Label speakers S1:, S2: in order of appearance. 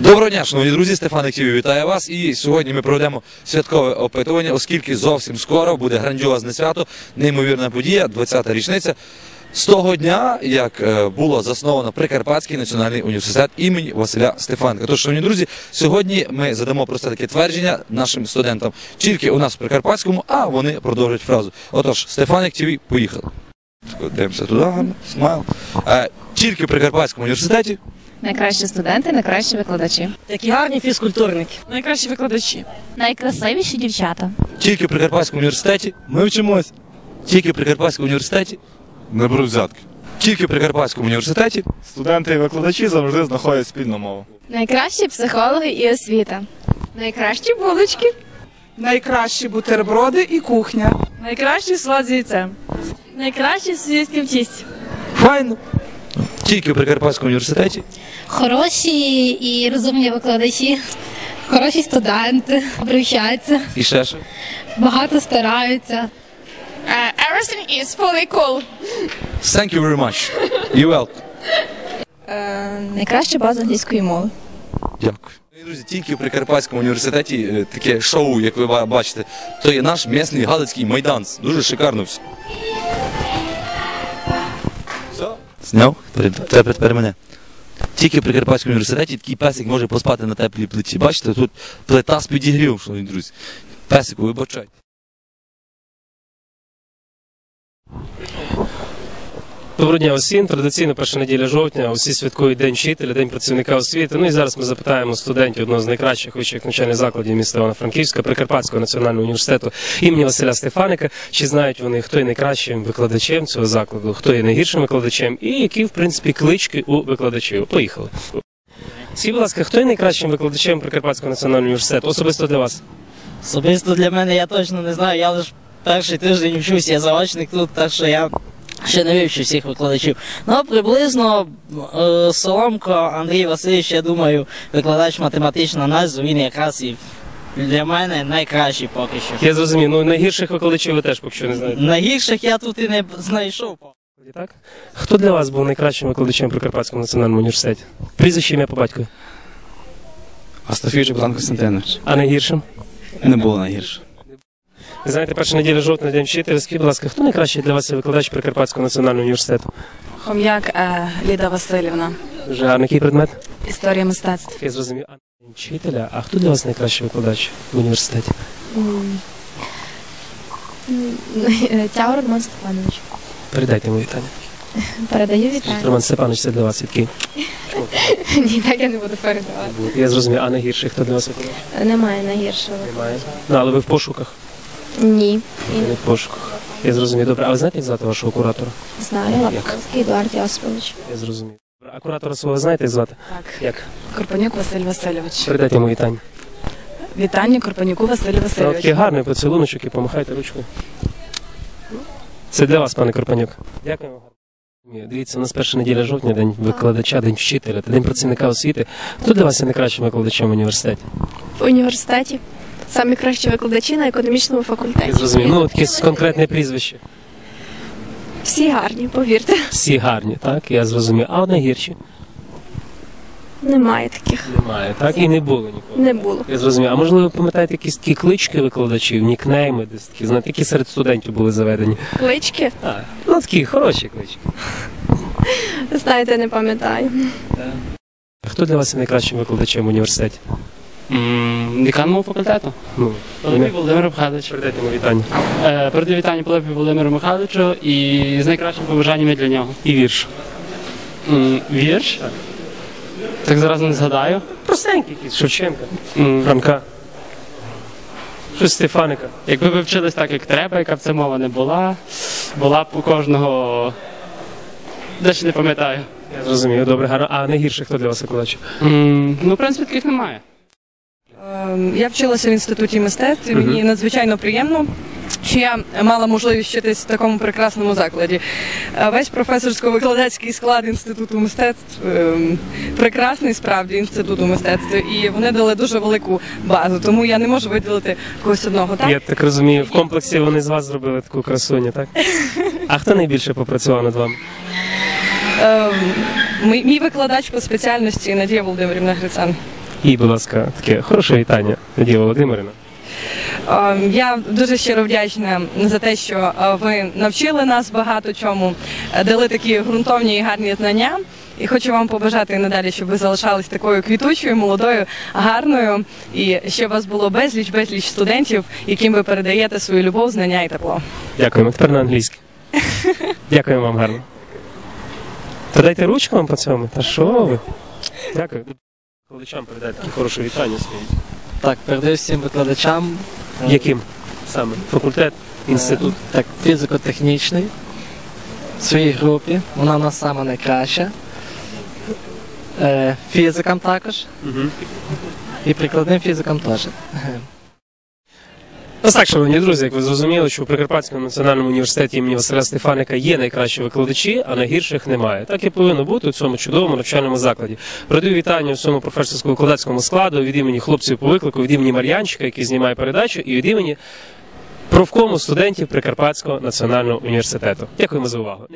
S1: Доброго дня, шановні друзі, Стефан Ектіві вітає вас. І сьогодні ми проведемо святкове опитування, оскільки зовсім скоро буде грандіозне свято, неймовірна подія, 20-та річниця. З того дня, як е, було засновано Прикарпатський національний університет імені Василя Стефанка. Тож, шановні друзі, сьогодні ми задамо просте таке твердження нашим студентам тільки у нас в Прикарпатському, а вони продовжують фразу. Отож, Стефаник ТВ, поїхали. Дивимося туди, смайл. Е, Тільки в Прикарпатському університеті
S2: Найкращі студенти, найкращі викладачі.
S3: Такі гарні фізкультурники.
S4: Найкращі викладачі.
S2: Найкрасивіші дівчата.
S1: тільки в Прикарпатському університеті
S5: Ми вчимось.
S1: Тільки в Прикарпатському університеті,
S5: Не беру взятки.
S1: тільки в Прикарпатському університеті,
S5: Студенти і викладачі завжди знаходять спільну мову.
S2: Найкращі психологи і освіта. Найкращі булочки.
S4: Найкращі бутерброди і кухня.
S3: Найкращий салат з яйцем.
S4: Найкращі світлим тісті.
S1: файно. Тільки в Прикарпатському університеті,
S6: Хороші і розумні викладачі, хороші студенти, обращаються,
S1: і ще що.
S6: багато стараються.
S2: everything is fully cool.
S1: Thank you very much. You're welcome.
S2: Найкраща база англійської мови.
S1: Дякую. Друзі, тільки в Прикарпатському університеті е, таке шоу, як ви бачите, то є наш місний галицький майданс. Дуже шикарно все. Зняв? Тепер тепер мене. Тільки в Прикарпатському університеті такий песик може поспати на теплій плиті. Бачите, тут плита з підігрівом, шановні друзі. Песику, вибачайте.
S7: Доброго дня усім. Традиційно перша неділя жовтня. Усі святкують День вчителя, День працівника освіти. Ну і зараз ми запитаємо студентів одного з найкращих вищих навчальних закладів міста Івано-Франківська, Прикарпатського національного університету імені Василя Стефаника. Чи знають вони, хто є найкращим викладачем цього закладу, хто є найгіршим викладачем, і які, в принципі, клички у викладачів. Поїхали. Скажіть, будь ласка, хто є найкращим викладачем Прикарпатського національного університету? Особисто для вас.
S3: Особисто для мене я точно не знаю. Я лише перший тиждень вчусь, я заочник тут, так що я ще не вивчу всіх викладачів. Ну, приблизно е, Соломко Андрій Васильович, я думаю, викладач математичного аналізу, він якраз і для мене найкращий поки що.
S7: Я зрозумів. Ну найгірших викладачів ви теж поки що не знаєте.
S3: Найгірших я тут і не знайшов.
S7: Так? Хто для вас був найкращим викладачем при Карпатському національному університеті? Прізвище ім'я по батькові.
S8: Астафійович Богдан Костянтинович.
S7: А найгіршим?
S8: Не було найгірше.
S7: Ви знаєте, перша неділя жовтня день вчителя. Скажіть, будь ласка, хто найкращий для вас є викладач Прикарпатського національного університету?
S4: Хом'як е, Ліда Васильівна.
S7: Дуже гарний який предмет?
S4: Історія мистецтв.
S7: Я зрозумів. А вчителя, а хто для вас найкращий викладач в університеті?
S2: Тяур Роман Степанович.
S7: Передайте йому вітання.
S2: Передаю вітання.
S7: Роман Степанович, це для вас який?
S2: Ні, так я не буду передавати.
S7: Я зрозумів, а найгірший хто для вас викладач?
S2: Немає найгіршого.
S7: Немає. Ну, але ви в пошуках?
S2: Ні.
S7: В пошуках. Я зрозумів. Добре, а ви знаєте, як звати вашого куратора?
S2: Знаю, Лапковський Едуард Йосипович.
S7: Я зрозумів. Добре, А куратора свого знаєте, як звати?
S4: Так.
S7: Як?
S4: Корпанюк Василь Васильович.
S7: Передайте йому вітання.
S4: Вітання Корпанюку Василю
S7: такий
S4: Васильовичу.
S7: гарний поцілуночок і помахайте ручкою. Це для вас, пане вам. Ні, Дивіться, у нас перша неділя жовтня, день викладача, день вчителя, та день працівника освіти. Хто для вас є найкращим викладачем в університеті?
S9: в університеті. Самі кращі викладачі на економічному факультеті.
S7: зрозумів. Ну, таке конкретне прізвище.
S9: Всі гарні, повірте.
S7: Всі гарні, так? Я зрозумів. А найгірші?
S9: Немає таких.
S7: Немає, так? І не було ніколи.
S9: Не було.
S7: Я зрозумів. А можливо, ви пам'ятаєте якісь такі клички викладачів, нікнейми, десь такі, знаєте, які серед студентів були заведені?
S9: Клички,
S7: А, ну такі хороші клички.
S9: знаєте, не пам'ятаю.
S7: Хто для вас є найкращим викладачем в університеті?
S10: Декан мого факультету.
S7: Ну,
S10: Володимир Михайлович.
S7: передайте йому вітання.
S10: Е, Передаю вітання Пилипі Володимиру Михайловичу і з найкращими побажаннями для нього.
S7: І вірш.
S10: М, Вірш? Так зараз не згадаю.
S7: Простенький якийсь, Шевченка,
S10: М,
S7: Франка. Щось Стефаника.
S10: Якби ви вчились так, як треба, яка б це мова не була, була б у кожного. Дещо не пам'ятаю.
S7: Я зрозумів, добре, гарно. А найгірше хто для вас викладач?
S10: М, Ну, в принципі, таких немає.
S4: Ем, Я вчилася в інституті мистецтв. і Мені надзвичайно приємно. Що я мала можливість вчитись в такому прекрасному закладі. Е, Весь професорсько-викладацький склад інституту мистецтв ем, прекрасний справді інституту мистецтв, і вони дали дуже велику базу. Тому я не можу виділити когось одного. Так
S7: Я так розумію, в комплексі вони з вас зробили таку красуню, так? А хто найбільше попрацював над вами?
S4: Ем, мій викладач по спеціальності Надія Володимирівна Грицан.
S7: І, будь ласка, таке хороше вітання, Надія Володимирівна.
S4: Е, Я дуже щиро вдячна за те, що е, ви навчили нас багато чому, е, дали такі ґрунтовні і гарні знання. І хочу вам побажати і надалі, щоб ви залишались такою квітучою, молодою, гарною, і щоб у вас було безліч, безліч студентів, яким ви передаєте свою любов, знання і тепло.
S7: Дякуємо. Тепер на англійській. Дякуємо вам гарно. Та дайте ручку вам по цьому. Та що ви? Дякую. Викладачам передайте таке хороше вітання своїм.
S3: Так, передаю всім викладачам. е,
S7: Яким саме? Факультет, інститут.
S3: Е, Так, фізико-технічний. В своїй групі. Вона у нас сама найкраща. Е, Фізикам також.
S7: Угу.
S3: І прикладним фізикам теж.
S7: Ось так, шановні друзі, як ви зрозуміли, що у Прикарпатському національному університеті імені Василя Стефаника є найкращі викладачі, а найгірших немає. Так і повинно бути у цьому чудовому навчальному закладі. Передаю вітання всьому професорсько-викладацькому складу від імені хлопців по виклику, від імені Мар'янчика, який знімає передачу, і від імені профкому студентів Прикарпатського національного університету. Дякуємо за увагу.